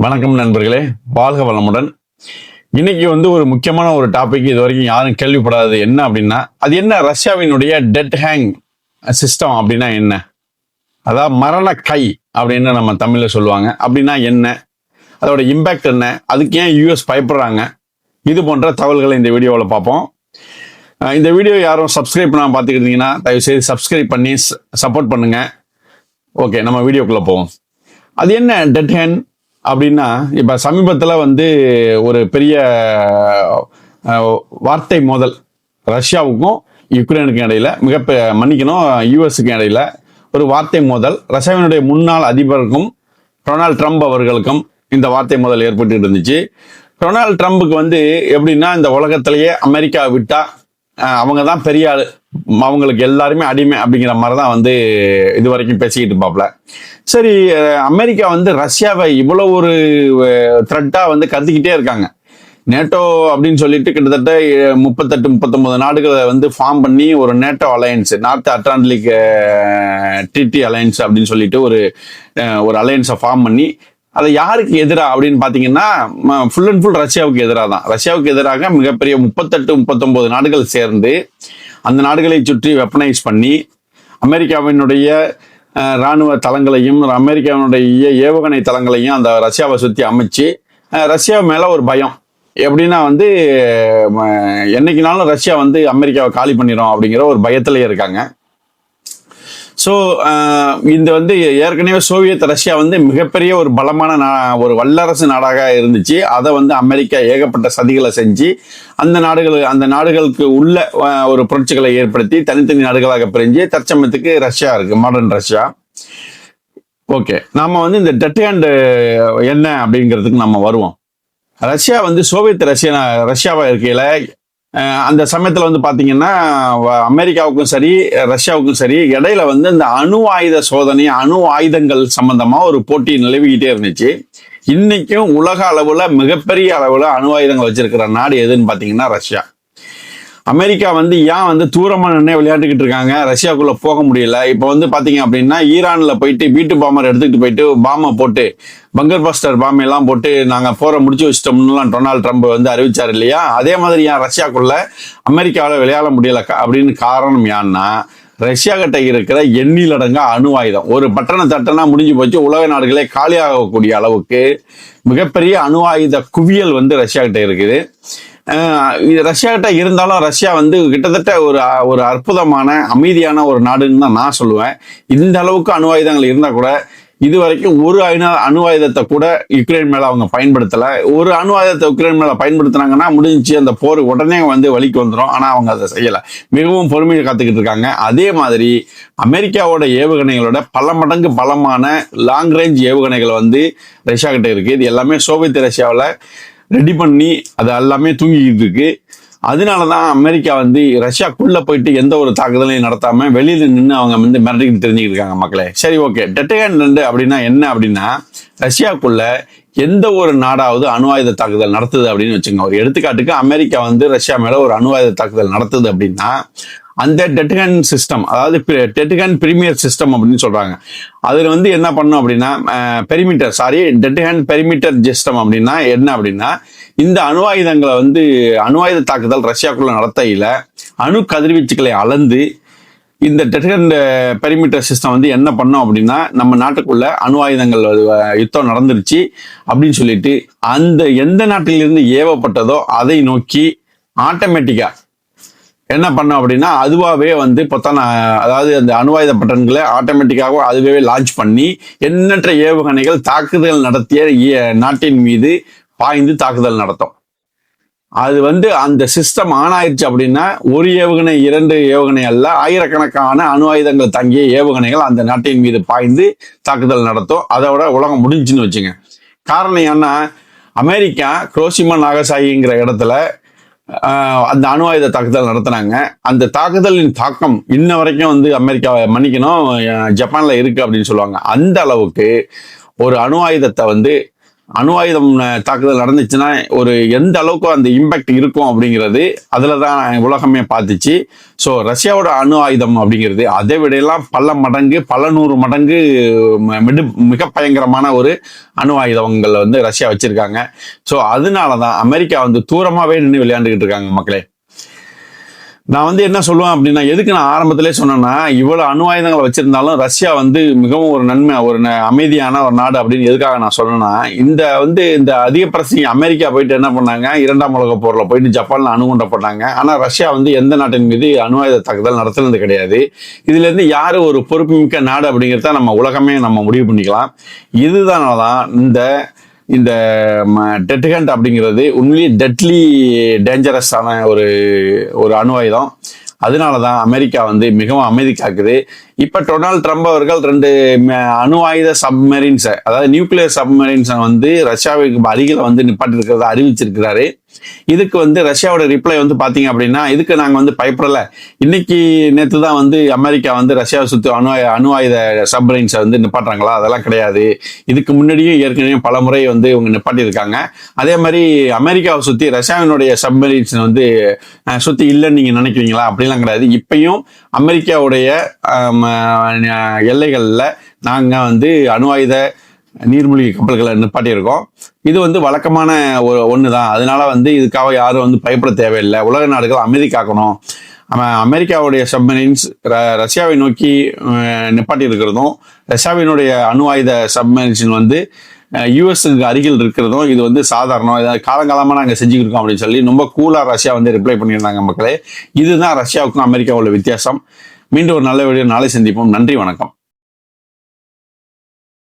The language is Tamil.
வணக்கம் நண்பர்களே. வாழ்க வளமுடன். இன்னைக்கு வந்து ஒரு முக்கியமான ஒரு டாபிக் இது வரைக்கும் யாரும் கேள்விப்படாதது என்ன அப்படின்னா அது என்ன? ரஷ்யாவினுடைய டெட் ஹேங் சிஸ்டம் அப்படின்னா என்ன? அதாவது மரண கை அப்படின்னு நம்ம தமிழில் சொல்லுவாங்க. அப்படின்னா என்ன? அதோட இம்பேக்ட் என்ன? அதுக்கு ஏன் யூஎஸ் பயப்படுறாங்க? இது போன்ற தகவல்களை இந்த வீடியோவில் பார்ப்போம். இந்த வீடியோ யாரும் சப்ஸ்கிரைப் பண்ணாமல் பார்த்துக்கிட்டீங்கன்னா தயவுசெய்து சப்ஸ்கிரைப் பண்ணி சப்போர்ட் பண்ணுங்கள் ஓகே நம்ம வீடியோக்குள்ளே போவோம். அது என்ன டெட் ஹேண்ட் அப்படின்னா இப்போ சமீபத்தில் வந்து ஒரு பெரிய வார்த்தை மோதல். ரஷ்யாவுக்கும் யுக்ரைனுக்கும் இடையில மிக மன்னிக்கணும் யூஎஸ்க்கும் இடையில ஒரு வார்த்தை மோதல். ரஷ்யாவினுடைய முன்னாள் அதிபருக்கும் டொனால்ட் ட்ரம்ப் அவர்களுக்கும் இந்த வார்த்தை மோதல் ஏற்பட்டு இருந்துச்சு. டொனால்ட் ட்ரம்புக்கு வந்து எப்படின்னா இந்த உலகத்திலேயே அமெரிக்கா விட்டா அவங்க தான் பெரிய ஆள். அவங்களுக்கு எல்லாருமே அடிமை அப்படிங்கிற மாதிரி தான் வந்து இது வரைக்கும் பேசிக்கிட்டு இருப்பாப்ல. சரி அமெரிக்கா வந்து ரஷ்யாவை இவ்வளோ ஒரு த்ரெட்டாக வந்து கருதிக்கிட்டே இருக்காங்க. நேட்டோ அப்படின்னு சொல்லிட்டு கிட்டத்தட்ட முப்பத்தெட்டு முப்பத்தொன்பது நாடுகளை வந்து ஃபார்ம் பண்ணி ஒரு நேட்டோ அலையன்ஸ் நார்த் அட்லாண்டிக் டிடி அலையன்ஸ் அப்படின்னு சொல்லிட்டு ஒரு ஒரு அலையன்ஸை ஃபார்ம் பண்ணி அதை யாருக்கு எதிராக அப்படின்னு பார்த்தீங்கன்னா ஃபுல் அண்ட் ஃபுல் ரஷ்யாவுக்கு எதிராக தான் ரஷ்யாவுக்கு எதிராக மிகப்பெரிய முப்பத்தெட்டு முப்பத்தொன்பது நாடுகள் சேர்ந்து அந்த நாடுகளை சுற்றி வெப்பனைஸ் பண்ணி அமெரிக்காவினுடைய இராணுவ ராணுவ தளங்களையும் அமெரிக்காவினுடைய ஏவுகணை தளங்களையும் அந்த ரஷ்யாவை சுற்றி அமைச்சு ரஷ்யா மேலே ஒரு பயம். எப்படின்னா வந்து ம, என்னைக்குனாலும் ரஷ்யா வந்து அமெரிக்காவை காலி பண்ணிடும் அப்படிங்கிற ஒரு பயத்திலே இருக்காங்க. ஸோ uh, இந்த வந்து ஏற்கனவே சோவியத் ரஷ்யா வந்து மிகப்பெரிய ஒரு பலமான நா ஒரு வல்லரசு நாடாக இருந்துச்சு. அதை வந்து அமெரிக்கா ஏகப்பட்ட சதிகளை செஞ்சு அந்த நாடுகள் அந்த நாடுகளுக்கு உள்ள ஒரு புரட்சிகளை ஏற்படுத்தி தனித்தனி நாடுகளாக பிரிஞ்சு தற்சமயத்துக்கு ரஷ்யா இருக்குது மாடர்ன் ரஷ்யா. ஓகே நாம் வந்து இந்த டெட் ஹேண்ட் என்ன அப்படிங்கிறதுக்கு நம்ம வருவோம். ரஷ்யா வந்து சோவியத் ரஷ்யா ரஷ்யாவாக இருக்கையில் அந்த சமயத்தில் வந்து பார்த்தீங்கன்னா வ- அமெரிக்காவுக்கும் சரி ரஷ்யாவுக்கும் சரி இடையில வந்து இந்த அணு ஆயுத சோதனை அணு ஆயுதங்கள் சம்பந்தமாக ஒரு போட்டி நிலவிக்கிட்டே இருந்துச்சு. இன்னைக்கும் உலக அளவில் மிகப்பெரிய அளவில் அணு ஆயுதங்கள் வச்சிருக்கிற நாடு எதுன்னு பார்த்தீங்கன்னா ரஷ்யா. அமெரிக்கா வந்து ஏன் வந்து தூரமாக நின்று விளையாண்டுக்கிட்டு இருக்காங்க? ரஷ்யாக்குள்ள போக முடியல. இப்போ வந்து பாத்தீங்க அப்படின்னா ஈரானில் போயிட்டு வீட்டு பாமர் எடுத்துக்கிட்டு போயிட்டு பாமை போட்டு பங்கர் பஸ்டர் பாம் எல்லாம் போட்டு நாங்கள் போரை முடிச்சு வச்சிட்டோம்னுலாம் டொனால்ட் ட்ரம்ப் வந்து அறிவிச்சார் இல்லையா? அதே மாதிரி ஏன் ரஷ்யாக்குள்ள அமெரிக்காவில் விளையாட முடியல? அப்படின்னு காரணம் ஏன்னா ரஷ்யா கிட்ட இருக்கிற எண்ணிலடங்கா அணு ஆயுதம். ஒரு பட்டண தட்டனா முடிஞ்சு போச்சு. உலக நாடுகளே காலியாகக்கூடிய அளவுக்கு மிகப்பெரிய அணு ஆயுத குவியல் வந்து ரஷ்யா கிட்ட இருக்குது. ரஷ்யாகிட்ட இது ரஷ்யா இருந்தாலும் ரஷ்யா வந்து கிட்டத்தட்ட ஒரு ஒரு அற்புதமான அமைதியான ஒரு நாடுன்னு தான் நான் சொல்லுவேன். இந்த அளவுக்கு அணு ஆயுதங்கள் இருந்தால் கூட இது வரைக்கும் ஒரு அணு அணு ஆயுதத்தை கூட யுக்ரைன் மேலே அவங்க பயன்படுத்தலை. ஒரு அணு ஆயுதத்தை யுக்ரைன் மேலே பயன்படுத்தினாங்கன்னா முடிஞ்சு அந்த போர் உடனே வந்து வழிக்கு வந்துடும் ஆனால் அவங்க அதை செய்யலை. மிகவும் பொறுமையை காத்துக்கிட்டு இருக்காங்க. அதே மாதிரி அமெரிக்காவோட ஏவுகணைகளோட பல மடங்கு பலமான லாங் ரேஞ்ச் ஏவுகணைகள் வந்து ரஷ்யா கிட்ட இருக்குது இது எல்லாமே சோவியத் ரஷ்யாவில் ரெடி பண்ணி அது எல்லாமே தூங்கிக்கிட்டு இருக்கு. அதனால தான் அமெரிக்கா வந்து ரஷ்யாக்குள்ளே போயிட்டு எந்த ஒரு தாக்குதலையும் நடத்தாம வெளியில நின்று அவங்க வந்து மிரட்டிக்கிட்டு தெரிஞ்சுக்கிட்டு இருக்காங்க மக்களே. சரி ஓகே டெட்டகன் ரெண்டு அப்படின்னா என்ன அப்படின்னா ரஷ்யாக்குள்ளே எந்த ஒரு நாடாவது அணு ஆயுத தாக்குதல் நடத்துது அப்படின்னு வச்சுங்க ஒரு எடுத்துக்காட்டுக்கு அமெரிக்கா வந்து ரஷ்யா மேல ஒரு அணு ஆயுத தாக்குதல் நடத்துது அப்படின்னா அந்த டெட்டகன் சிஸ்டம் அதாவது டெட்டகன் பிரீமியர் சிஸ்டம் அப்படின்னு சொல்றாங்க. அதுல வந்து என்ன பண்ணும் அப்படின்னா perimeter sorry detection perimeter system அப்படின்னா என்ன அப்படின்னா இந்த அணு ஆயுதங்களை வந்து அணு ஆயுத தாக்குதல் ரஷ்யாக்குள்ள நடத்தையில அணு கதிர்வீச்சுகளை அளந்து இந்த டெட்டகன் பெரிமீட்டர் சிஸ்டம் வந்து என்ன பண்ணோம் அப்படின்னா நம்ம நாட்டுக்குள்ள அணு ஆயுதங்கள் யுத்தம் நடந்துருச்சு அப்படின்னு சொல்லிட்டு அந்த எந்த நாட்டிலிருந்து ஏவப்பட்டதோ அதை நோக்கி ஆட்டோமேட்டிக்கா என்ன பண்ணோம் அப்படின்னா அதுவாகவே வந்து பொத்தான அதாவது அந்த அணுவாயுத பட்டன்களை ஆட்டோமேட்டிக்காக அதுவே லான்ச் பண்ணி எண்ணற்ற ஏவுகணைகள் தாக்குதல் நடத்திய நாட்டின் மீது பாய்ந்து தாக்குதல் நடத்தும். அது வந்து அந்த சிஸ்டம் ஆன் ஆயிடுச்சு அப்படின்னா ஒரு ஏவுகணை இரண்டு ஏவுகணை அல்ல ஆயிரக்கணக்கான அணு ஆயுதங்கள் தங்கிய ஏவுகணைகள் அந்த நாட்டின் மீது பாய்ந்து தாக்குதல் நடத்தும். அதோட உலகம் முடிஞ்சுன்னு வச்சுங்க. காரணம் என்ன அமெரிக்கா குரோசிமா நாகசாகிங்கிற இடத்துல அந்த அணு ஆயுத தாக்குதல் நடத்தினாங்க. அந்த தாக்குதலின் தாக்கம் இன்ன வரைக்கும் வந்து அமெரிக்காவை மன்னிக்கணும் ஜப்பானில் ஜப்பான்ல இருக்கு அப்படின்னு சொல்லுவாங்க. அந்த அளவுக்கு ஒரு அணு ஆயுதத்தை வந்து அணு ஆயுதம் தாக்குதல் நடந்துச்சுன்னா ஒரு எந்த அளவுக்கு அந்த இம்பாக்ட் இருக்கும் அப்படிங்கிறது அதில் தான் உலகமே பார்த்துச்சு. ஸோ ரஷ்யாவோட அணு ஆயுதம் அப்படிங்கிறது அதை விடையெல்லாம் பல மடங்கு பல நூறு மடங்கு ம- மிடு மிக பயங்கரமான ஒரு அணு ஆயுதங்கள் வந்து ரஷ்யா வச்சுருக்காங்க. ஸோ அதனால தான் அமெரிக்கா வந்து தூரமாகவே நின்று விளையாண்டுக்கிட்டு இருக்காங்க மக்களே. நான் வந்து என்ன சொல்லுவேன் அப்படின்னா எதுக்கு நான் ஆரம்பத்திலே சொன்னேன்னா இவ்வளோ அணு ஆயுதங்களை வச்சிருந்தாலும் ரஷ்யா வந்து மிகவும் ஒரு நன்மை ஒரு ந- அமைதியான ஒரு நாடு அப்படின்னு எதுக்காக நான் சொன்னேன்னா இந்த வந்து இந்த அதிக பிரச்சனை அமெரிக்கா போயிட்டு என்ன பண்ணாங்க இரண்டாம் உலக போரில் போயிட்டு ஜப்பானில் அணுகுண்ட போட்டாங்க. ஆனால் ரஷ்யா வந்து எந்த நாட்டின் மீது அணு ஆயுத தாக்குதல் நடத்துனது கிடையாது. இதுலேருந்து யார் ஒரு பொறுப்புமிக்க நாடு அப்படிங்கிறத நம்ம உலகமே நம்ம முடிவு பண்ணிக்கலாம். இதுதானால தான் இந்த இந்த டெட்ஹண்ட் அப்படிங்கிறது உண்மையிலேயே டெட்லி டேஞ்சரஸான ஒரு ஒரு அணு ஆயுதம் அதனால தான் அமெரிக்கா வந்து மிகவும் அமைதி காக்குது. இப்போ டொனால்ட் ட்ரம்ப் அவர்கள் ரெண்டு அணு ஆயுத சப்மரீன்ஸை அதாவது நியூக்ளியர் சப்மரீன்ஸை வந்து ரஷ்யாவுக்கு அருகில் வந்து நிப்பாட்டிருக்கிறத அறிவிச்சிருக்கிறாரு. இதுக்கு வந்து ரஷ்யாவோட ரிப்ளை வந்து பார்த்தீங்க அப்படின்னா இதுக்கு நாங்கள் வந்து பயப்படல. இன்னைக்கு நேற்று தான் வந்து அமெரிக்கா வந்து ரஷ்யாவை சுற்றி அணு அணு ஆயுத சப்மரைன்ஸை வந்து நிப்பாட்டுறாங்களா? அதெல்லாம் கிடையாது. இதுக்கு முன்னாடியும் ஏற்கனவே பல முறை வந்து இவங்க நிப்பாட்டியிருக்காங்க. அதே மாதிரி அமெரிக்காவை சுற்றி ரஷ்யாவினுடைய சப்மரைன்ஸ் வந்து சுற்றி இல்லைன்னு நீங்கள் நினைக்கிறீங்களா? அப்படிலாம் கிடையாது. இப்பயும் அமெரிக்காவுடைய எல்லைகளில் நாங்கள் வந்து அணு ஆயுத நீர்மூழ்கி கப்பல்களை நிப்பாட்டியிருக்கோம். இது வந்து வழக்கமான ஒரு ஒன்று தான் அதனால வந்து இதுக்காக யாரும் வந்து பயப்பட தேவையில்லை. உலக நாடுகள் அமைதி காக்கணும் அமெரிக்காவுடைய சப்மரீன்ஸ் ரஷ்யாவை நோக்கி நிப்பாட்டி இருக்கிறதும் ரஷ்யாவினுடைய அணு ஆயுத சப்மரீன்ஸ் வந்து யூஎஸ்க்கு அருகில் இருக்கிறதும் இது வந்து சாதாரணம். இதை காலங்காலமாக நாங்கள் செஞ்சுக்கிருக்கோம் அப்படின்னு சொல்லி ரொம்ப கூலாக ரஷ்யா வந்து ரிப்ளை பண்ணியிருந்தாங்க மக்களே. இதுதான் ரஷ்யாவுக்கும் அமெரிக்காவுள்ள வித்தியாசம். மீண்டும் ஒரு நல்ல வீடியோ நாளை சந்திப்போம். நன்றி வணக்கம்.